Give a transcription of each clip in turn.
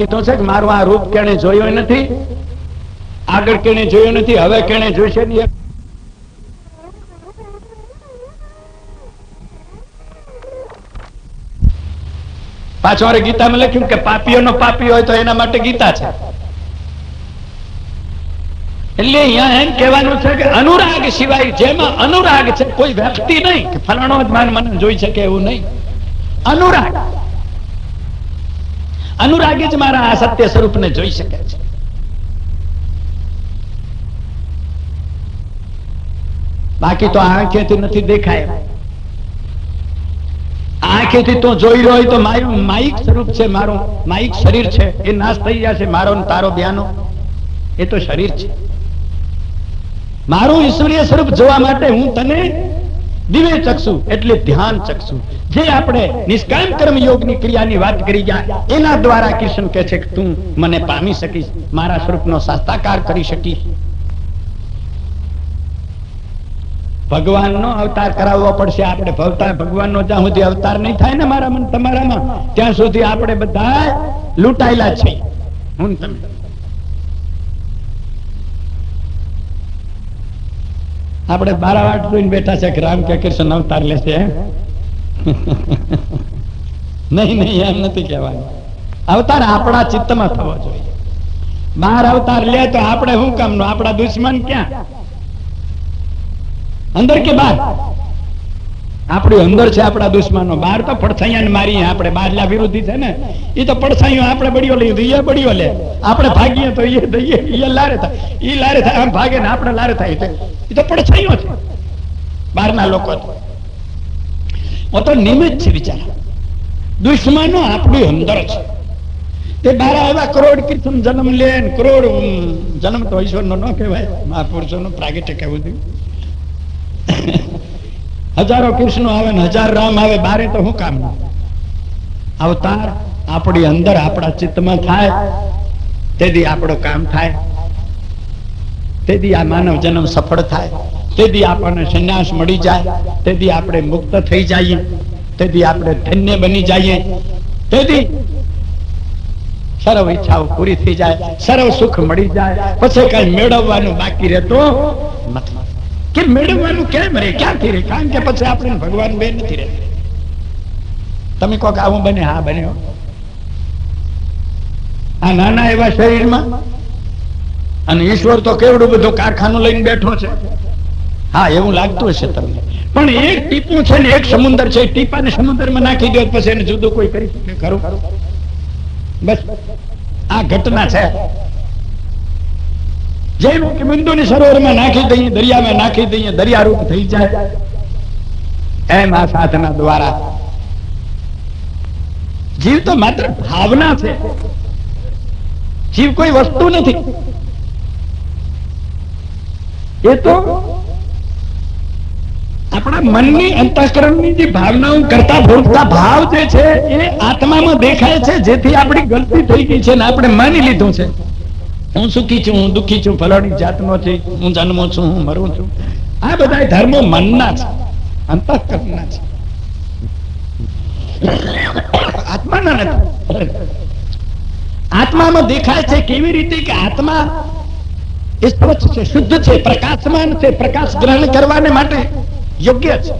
કીધું છે કે મારું આ રૂપ કેને જોયું નથી? આગળ કેને જોયું નથી, હવે કેને જોઈશે પાછું મારે ગીતામાં લખ્યું કે પાપીઓનો પાપી હોય તો એના માટે ગીતા છે. એટલે અહીંયા એમ કહેવાનું છે કે અનુરાગ સિવાય જેમાં અનુરાગ છે, કોઈ વ્યક્તિ નહીં. કે ફલાણો જ માન મને જોઈ શકે એવું નહીં. અનુરાગ. અનુરાગી જ મારા આ સત્ય સ્વરૂપને જોઈ શકે છે. બાકી તો આંખેથી નથી દેખાય. આંખેથી તો જોઈ રહ્યો હોય તો મારું માઇક સ્વરૂપ છે, મારું માઇક શરીર છે, એ નાશ થઈ જશે મારો તારો બ્યાનો. એ તો શરીર છે. મારું ઈશ્વરીય સ્વરૂપ જોવા માટે હું તને દિવ્ય ચક્ષુ એટલે ધ્યાન ચક્ષુ જે આપણે નિષ્કામ કર્મ યોગની ક્રિયાની વાત કરી ગયા એના દ્વારા કૃષ્ણ કહે છે કે તું મને પામી શકીશ, મારા સ્વરૂપનો સાસ્તાકાર કરી શકીશ. ભગવાનનો અવતાર કરાવવો પડશે, આપણે ભવતાર ભગવાનનો જ્યાં સુધી અવતાર નહીં થાય ને મારા મન તમારામાં, ત્યાં સુધી આપણે બધા લૂંટાયેલા છે. હું તમે આપણે બારાવાટ જોઈને બેઠા છે કે રામ કે કૃષ્ણ અવતાર લેશે નહીં નહીં, એમ નથી કહેવાનું. અવતાર આપણા ચિત્તમાં થવો જોઈએ. બહાર અવતાર લે તો આપણે શું કામનું? આપણા દુશ્મન ક્યાં? અંદર કે બહાર? આપણી અંદર છે આપણા દુશ્મનો. બહાર તો પડછાયા મારી આપણે બહારલા વિરોધી છે ને. એ તો પડછાયું આપણે બળીઓ લઈ તો બળીઓ લે. આપણે ભાગીએ તો એ દઈએ એ લારે થાય. એ લારે થાય, આમ ભાગે ને આપણે લારે થાય એ તો પડછાયો છે. બહારના લોકો તો. તો નિમિત છે બિચારા. દુશ્મનો આપણી અંદર છે. તે બારા એવા કરોડ કીર્તન જન્મ લે ને. કરોડ જન્મ તો ઈશ્વરનો ન કહેવાય. મહાપુરુષોનો પ્રાગટ્ય કહેવું જોઈએ. હજારો કૃષ્ણ આવે ને હજાર રામ આવે, બારે તો શું કામ અવતાર આપણી અંદર આપણા ચિત્તમાં થાય, તેથી આપણું કામ થાય. તેથી આ માનવ જન્મ સફળ થાય. તેથી આપણને સંન્યાસ મળી જાય. તેથી આપણે મુક્ત થઈ જઈએ. તેથી આપણે ધન્ય બની જઈએ. તેથી સર્વ ઈચ્છાઓ પૂરી થઈ જાય, સર્વ સુખ મળી જાય. પછી કઈ મેળવવાનું બાકી રહેતું નથી. કે મેળવવાનું? કેમ રે ક્યાંથી રે કારણ કે પછી આપણે ભગવાન બે નથી રે તમે કહો કે આવું બને, હા બને આ નાના એવા શરીરમાં અને ઈશ્વર તો કેવડું બધું કારખાનું લઈને બેઠો છે. હા, એવું લાગતું હશે તમને. પણ એક ટીપું છે ને, એક સમુદ્ર છે ટીપાને સમુદ્રમાં નાખી દો, પછી એને જુદું કોઈ કરી શકે ખરું? બસ. આ ઘટના છે. જેમ કે બિંદુની સરોવરમાં નાખી દઈએ, દરિયામાં નાખી દઈએ, દરિયારૂપ થઈ જાય. એમ આ સાધના દ્વારા. જીવ તો માત્ર ભાવના છે. જીવ કોઈ વસ્તુ નથી. એ તો આપણા મનની અંતઃકરણની જે ભાવનાઓ કરતા ભોગતા ભાવ જે છે, એ આત્મામાં દેખાય છે, જેથી આપણી ગલતી થઈ ગઈ છે ને આપણે માની લીધું છે. હું સુખી છું, હું દુઃખી છું, ફલાણી જાતનો છે, હું જન્મો છું, હું મરું છું. આ બધા ધર્મો મનના છે, અંતઃકરણના છે. આત્માના નથી. આત્મામાં દેખાય છે કેવી રીતે કે આત્મા સ્વચ્છ છે, શુદ્ધ છે, પ્રકાશમાન છે, પ્રકાશ ગ્રહણ કરવાને માટે યોગ્ય છે.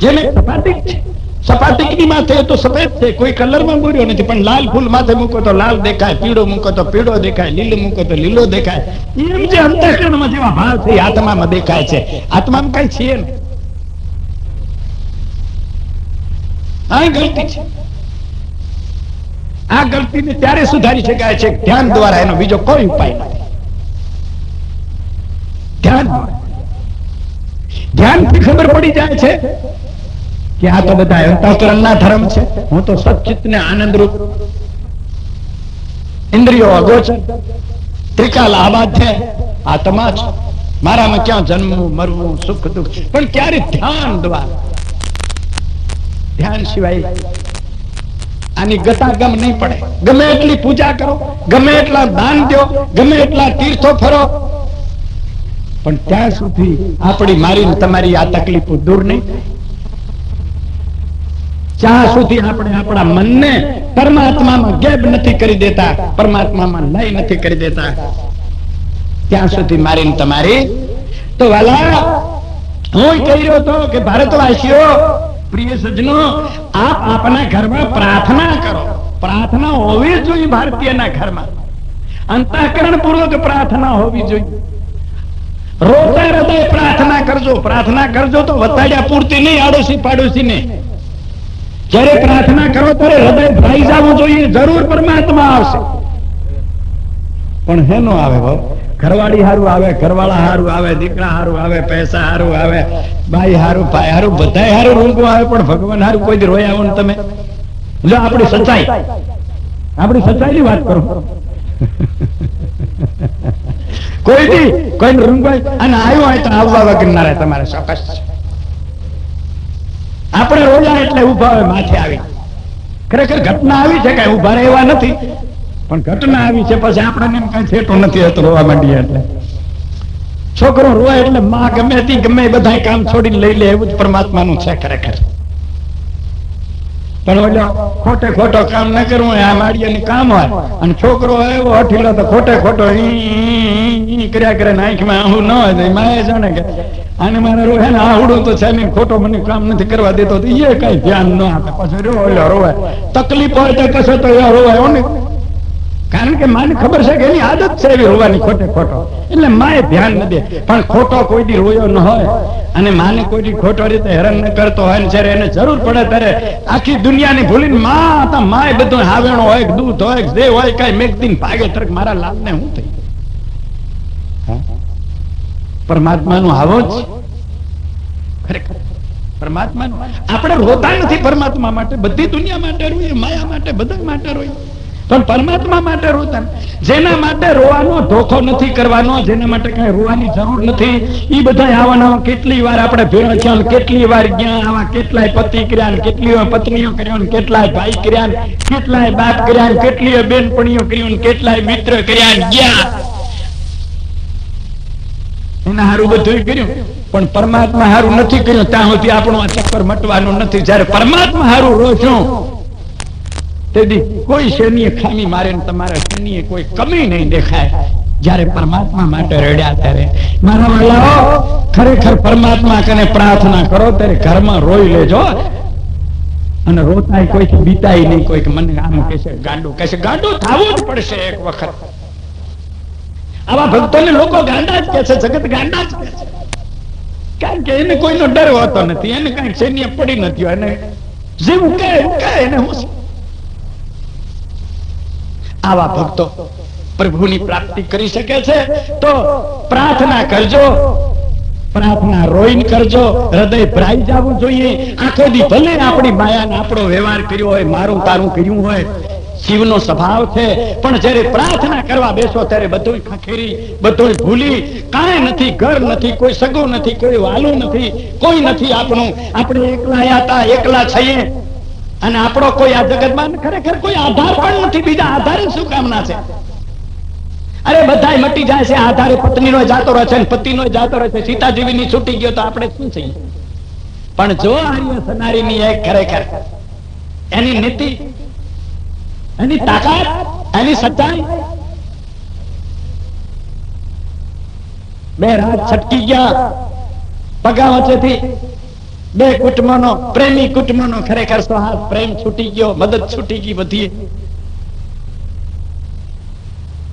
જેને સપાટી છે. સપાટી માથે તો સફેદ છે. કોઈ કલરમાં બોર્યો નથી, પણ લાલ ફૂલ માથે મૂકો તો લાલ દેખાય, પીળો મૂકો તો પીળો દેખાય, લીલો મૂકો તો લીલો દેખાય. એમ જે અંતઃકરણમાં જેવા ભાવ છે આત્મામાં દેખાય છે. આત્મામાં કઈ છે ને આ ગલતી છે. આ ગલતીને ત્યારે સુધારી શકાય છે ધ્યાન દ્વારા એનો બીજો કોઈ ઉપાય નથી. ધ્યાન ધ્યાન ધ્યાનથી ખબર પડી જાય છે કે આ તો બધા અંતઃકરણના ધર્મ છે. હું તો સચિત ને આનંદરૂપ. ઇન્દ્રિયો અગોચર ત્રિકાલ આબાધ્ય. આત્મા છે. મારામાં ક્યાં જન્મવું, મરવું, સુખ, દુઃખ પણ ક્યારે ધ્યાન દ્વારા? ધ્યાન સિવાય આની ગતાગમ નહીં પડે. ગમે એટલી પૂજા કરો, ગમે એટલા દાન દો, ગમે એટલા તીર્થો ફરો. પણ ત્યાં સુધી આપણી મારી તમારી આ તકલીફો દૂર નહીં. જ્યાં સુધી આપણે આપણા મનને પરમાત્મામાં ગેબ નથી કરી દેતા, પરમાત્મામાં લય નથી કરી દેતા, ત્યાં સુધી મારી તમારી તો વાલા, હું કહી રહ્યો હતો કે ભારતવાસીઓ, પ્રિય સજનો આપ આપના ઘરમાં પ્રાર્થના કરો. પ્રાર્થના હોવી જોઈએ ભારતીયના ઘરમાં. અંતઃકરણ પૂર્વક પ્રાર્થના હોવી જોઈએ. રોતા હૃદય પ્રાર્થના કરજો. પ્રાર્થના કરજો તો વતાડ્યા પૂરતી નહીં આડોશી પાડોશી ને જ્યારે પ્રાર્થના કરો ત્યારે હૃદય ભરાઈ જવું જોઈએ જરૂર પરમાત્મા આવશે. પણ હેનો આવે ભાવ ઘરવાળી હારું આવે ઘરવાળા હારું આવે દીકરા હારું આવે પૈસા હારું આવે ભાઈ હારું ભાઈ હારું બધા હારું રૂંગું આવે પણ ભગવાન હારું કોઈ રોય આવો ને તમે? જો આપણી સચ્ચાઈ. આપણી સચ્ચાઈ ની વાત કરો. કોઈ દી કોઈ રૂંગવાય અને આવ્યો હોય તો આવવા વગર ના રહે તમારે ચોક્કસ. આપણે રોયા એટલે ઊભા હોય, માથે આવી. ખરેખર ઘટના આવી છે, કઈ ઊભા રહે એવા નથી. પણ ઘટના આવી છે, પછી આપણને એમ કઈ થેટું નથી હતું રોવા માંડીએ એટલે. છોકરો રોય એટલે માં ગમે તે, ગમે બધા કામ છોડીને લઈ લે, એવું જ પરમાત્માનું છે ખરેખર. પણ ઓલો ખોટે ખોટો કામ ન કરવું આ માળિયાનું કામ હોય. અને છોકરો એવો અઠીલો તો ખોટે ખોટો કર્યા કરે ને આંખમાં આહું ન હોય માએ જાણે કે આને મારે રોહે ને આવડું તો છે ને ખોટો મને કામ નથી કરવા દેતો તો એ કઈ ધ્યાન ન આપે. પછી રો ઓલો રોવાય તકલીફ હોય તો કશો તો રોવાય ને? કારણ કે માને ખબર છે કે એની આદત છે એવી રોવાની ખોટે ખોટો. એટલે માએ ધ્યાન ન દે. પણ ખોટો કોઈ દી રોયો ન હોય. અને માને કોઈ દી ખોટો રીતે હેરાન ન કરતો હોય ને જ્યારે એને જરૂર પડે ત્યારે આખી દુનિયાની ભૂલીને માં હતા માએ બધું હાવેણો હોય, દૂધ હોય દેહ હોય, કઈ મેઘદીન ભાગે, તરક મારા લાલને હું થઈ? પરમાત્માનું આવો જ. પરમાત્માનું. આપણે રોતા નથી પરમાત્મા માટે. બધી દુનિયા માટે રોઈએ માયા માટે, બધા માટે રોઈએ પણ પરમાત્મા માટે રોતા જેના માટે રોવાનો ધોખો નથી કરવાનો, જેના માટે કઈ રોવાની જરૂર નથી એ બધા આવા કેટલી વાર આપણે ભેળા થયા કેટલી વાર ગયા, આવા કેટલાય પતિ કર્યા કેટલી પત્નીઓ કર્યો કેટલાય ભાઈ કર્યા કેટલાય બાપ કર્યા કેટલીય બેનપણીઓ કર્યું કેટલાય મિત્ર કર્યા ગયા. એના હારું બધું કર્યું. પણ પરમાત્મા હારું નથી કર્યું. ત્યાં સુધી આપણું આ ચક્કર મટવાનું નથી. જયારે પરમાત્મા હારું રોશું તેથી કોઈ શેનીએ ખામી મારે તમારા શેનીએ કોઈ કમી નહીં દેખાય. જયારે પરમાત્મા માટે રડ્યા ત્યારે, મારા વાલાઓ ખરેખર પરમાત્મા કને પ્રાર્થના કરો, ત્યારે ઘરમાં રોઈ લેજો. અને રોતાય કોઈ બીતાય નહીં. કોઈક મને આમ કહેશે, ગાંડું કહેશે, ગાંડું થવું જ પડશે એક વખત. આવા ભક્તોને લોકો ગાંડા જ કે છે, જગત ગાંડા જ કે છે. કારણ કે એને કોઈનો ડર હોતો નથી, એને કઈ સૈન્ય પડી નથી એને જેવું કહે એવું કહે એને હું આવા ભક્તો પ્રભુની પ્રાપ્તિ કરી શકે છે, તો પ્રાર્થના કરજો. પ્રાર્થના રોઈન કરજો, હૃદય ભરાઈ જવું જોઈએ. આખો દી ભલે આપણી માયાને આપણો વ્યવહાર કર્યો હોય, મારું તારું કર્યું હોય શિવનો સ્વભાવ છે. પણ જ્યારે પ્રાર્થના કરવા બેસો ત્યારે બધું ખખેરી બધું ભૂલી. કાંઈ નથી, ઘર નથી, કોઈ સગો નથી, કોઈ વાલું નથી, કોઈ નથી આપણું. આપણે એકલા હતા એકલા છીએ. અને આપણો કોઈ આ જગતમાં ખરેખર કોઈ આધાર પણ નથી, બીજા આધારે શું કામના છે? અરે બધા મટી જાય છે, આધારે પત્ની નો જાતો રહે છે પતિ પતિનો જાતો રહે છે. સીતાજીવીની છૂટી ગયો તો આપણે શું છીએ? પણ જો આર્ય સનારીની એક ખરેખર એની નીતિ એની તાકાત, એની સચ્ચાઈ. બે રાત છટકી ગયા. પગા વચ્ચેથી બે કુટુંબનો, પ્રેમી કુટુંબનો ખરેખર સ્વહાસ પ્રેમ છૂટી ગયો, મદદ છૂટી ગઈ બધી.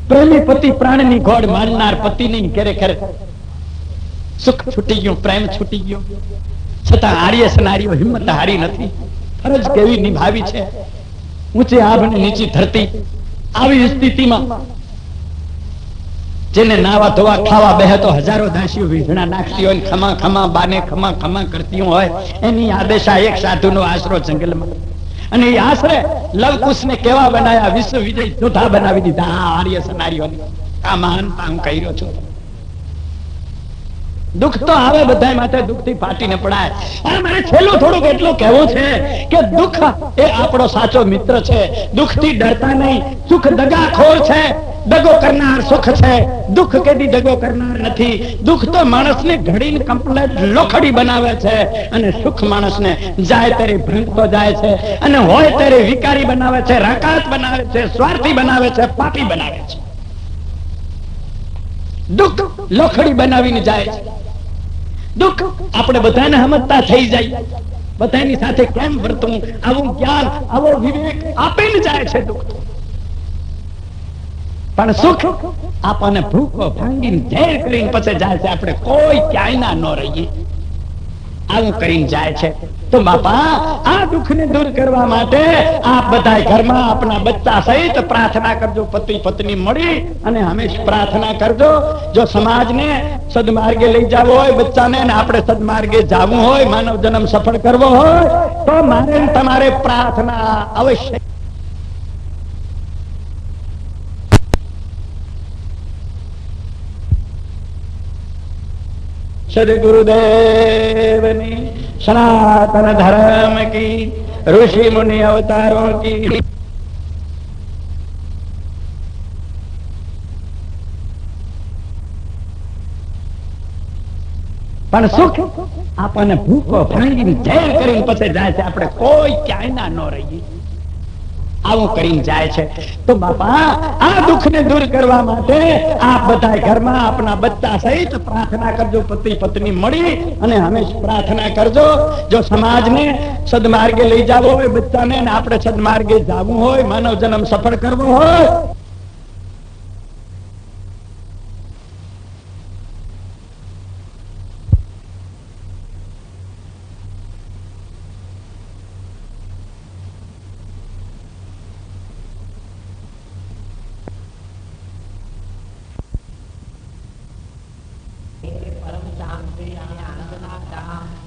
પ્રેમી પતિ પ્રાણની ઘોડ મારનાર પતિની ખરેખર સુખ છૂટી ગયું, પ્રેમ છૂટી ગયો. છતાં આર્ય સનારીઓ હિંમત હારી નથી. ફરજ કેવી નિભાવી છે? ઊંચી આભ ને નીચી ધરતી આવી સ્થિતિમાં જેને નાવા ધોવા, ખાવા બેહે તો હજારો દાસીઓ વીજણા નાખતી હોય ખમા ખમા, બાને ખમા ખમા કરતી હોય. એની આદેશા એક સાધુનો આશરો જંગલમાં. અને એ આશરે લવકુશને કેવા બનાયા? વિશ્વ વિજય જોધા બનાવી દીધા. આ આર્ય સનારીઓની. આ મહાનતા હું કહી રહ્યો છું. દુઃખ તો આવે બધા માથે દુઃખથી ફાટીને પડાય. અને મારે છેલ્લું થોડુંક એટલું કહેવું છે કે દુઃખ એ આપણો સાચો મિત્ર છે. દુઃખથી ડરતા નહીં. સુખ દગાખોર છે. દગો કરનાર સુખ છે. દુઃખ કેદી દગો કરનાર નથી. દુઃખ તો માણસને ઘડીને કમ્પ્લેટ લોખડી બનાવે છે. અને સુખ માણસને જાય ત્યારે ભ્રંગતો જાય છે. અને હોય ત્યારે વિકારી બનાવે છે, રાકાત બનાવે છે, સ્વાર્થી બનાવે છે, પાપી બનાવે છે. દુઃખ લોખડી બનાવીને જાય છે. દુઃખ આપણે બધાને સમજતા થઈ જાય. બધાની સાથે કેમ વર્તવું? આવું જ્ઞાન, આવો વિવેક આપીને જાય છે દુઃખ. પણ સુખ આપણને ભૂખો ભાંગીને ઝેર કરીને પછી જાય છે. આપણે કોઈ ક્યાંય ના ન રહીએ. આવું કરી જાય છે. તો બાપા, આ દુઃખને દૂર કરવા માટે આપ બધા ઘરમાં આપના બચ્ચા સહિત પ્રાર્થના કરજો. પતિ પત્ની મળી અને હંમેશા પ્રાર્થના કરજો. જો સમાજને સદમાર્ગે લઈ જવો હોય, બચ્ચાને ને આપણે સદમાર્ગે જવું હોય, માનવ જન્મ સફળ કરવો હોય, તો મારે તમારે પ્રાર્થના અવશ્ય સદગુરુદેવની સનાતન ધર્મ કી ઋષિ મુનિ અવતારો કી પણ સુખ આપણને ભૂખો ભાંગીને ઝેર કરીને પછી જાય છે. આપણે કોઈ ક્યાંય ના ન રહીએ. આવું કરીને જાય છે. તો બાપા, આ દુઃખને દૂર કરવા માટે આપ બધા ઘરમાં આપના બચ્ચા સહિત પ્રાર્થના કરજો. પતિ પત્ની મળી અને હંમેશા પ્રાર્થના કરજો. જો સમાજને સદમાર્ગે લઈ જવો હોય, બચ્ચાને આપણે સદમાર્ગે જવું હોય, માનવ જન્મ સફળ કરવો હોય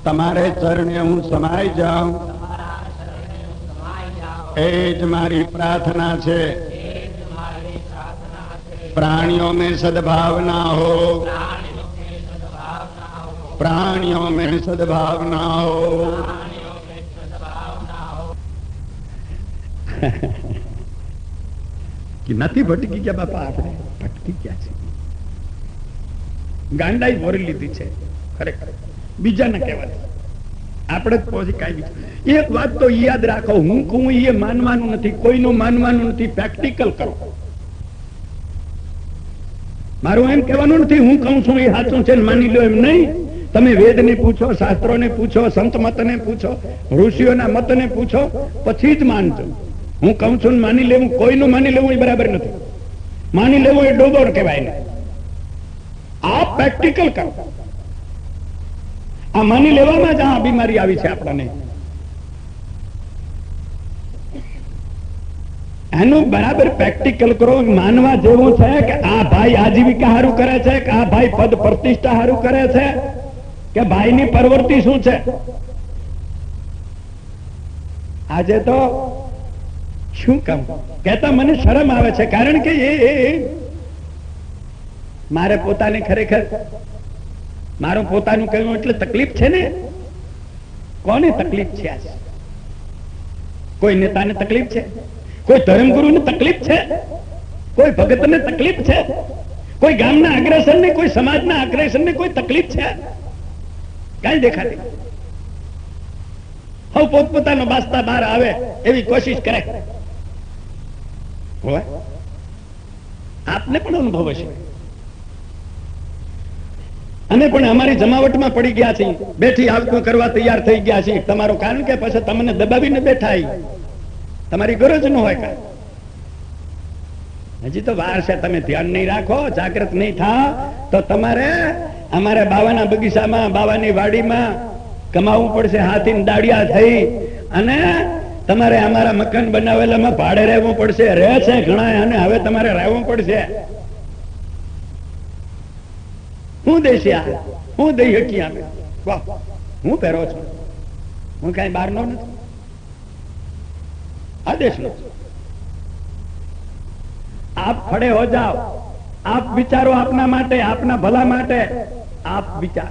તમારે ચરણે હું સમાય જાઉં. એ જ મારી પ્રાર્થના છે. પ્રાણીઓ મેં સદભાવના હો. પ્રાણીઓ મેં સદભાવના હો. કે નથી ભટકી ગયા બાપા આપણે? ભટકી ગયા છે. ગાંડાઈ મોરી લીધી છે. ખરેખર. બીજાને કહેવાય. આપણે જ પહોંચી કાઢી એક વાત તો યાદ રાખો, હું કહું એ માનવાનું નથી, કોઈનું માનવાનું નથી. પ્રેક્ટિકલ કરો. મારું એમ કહેવાનું નથી, હું કહું છું એ સાચું છે માની લો એમ નહીં. તમે વેદ ને પૂછો શાસ્ત્રો ને પૂછો, સંત મત ને પૂછો, ઋષિઓના મત ને પૂછો, પછી જ માનજો. હું કહું છું માની લેવું, કોઈનું માની લેવું એ બરાબર નથી. માની લેવું એ ડોબોર કહેવાય આ પ્રેક્ટિકલ કરો. આ માની લેવામાં જ આ બીમારી આવી છે આપણને. એનું બરાબર પ્રેક્ટિકલ કરો, માનવા જેવું છે કે આ ભાઈ આજીવિકા સારું કરે છે, કે આ ભાઈ પદ પ્રતિષ્ઠા સારું કરે છે, કે ભાઈની પ્રવૃત્તિ શું છે? આજે તો શું કહું? કહેતા મને શરમ આવે છે, કારણ કે એ- મારે પોતાને ખરેખર મારું પોતાનું કહ્યું એટલે તકલીફ છે ને? કોને તકલીફ છે કોઈ નેતાને તકલીફ છે? કોઈ ધર્મગુરુને તકલીફ છે? કોઈ ભગતને તકલીફ છે? કોઈ ગામના અગ્રેસરને, કોઈ સમાજના અગ્રેસરને કોઈ તકલીફ છે? કઈ દેખાતી હવે પોતપોતાનો બાસ્તા બહાર આવે એવી કોશિશ કરે. આપને પણ અનુભવ હશે. અને પણ અમારી જમાવટમાં પડી ગયા છે બેઠી આવતું કરવા તૈયાર થઈ ગયા છે તમારું કારણ કે પછી તમને દબાવીને બેઠા તમારી ગરજ ન હોય કાંઈ. હજી તો વાર છે, તમે ધ્યાન નહીં રાખો જાગૃત નહીં થાવ તો તમારે અમારે બાવાના બગીચામાં, બાવાની વાડીમાં કમાવવું પડશે હાથી દાડિયા થઈ. અને તમારે અમારા મકાન બનાવેલામાં ભાડે રહેવું પડશે. રહે છે ઘણા અને હવે તમારે રહેવું પડશે. હું દઈશ આ હું દઈ હકી અમે વાહ. હું પહેરો છું. હું કઈ બહાર નો નથી. આદેશ નો આપ ખડે હો જાઓ. આપ વિચારો આપના માટે, આપના ભલા માટે. આપ વિચારો.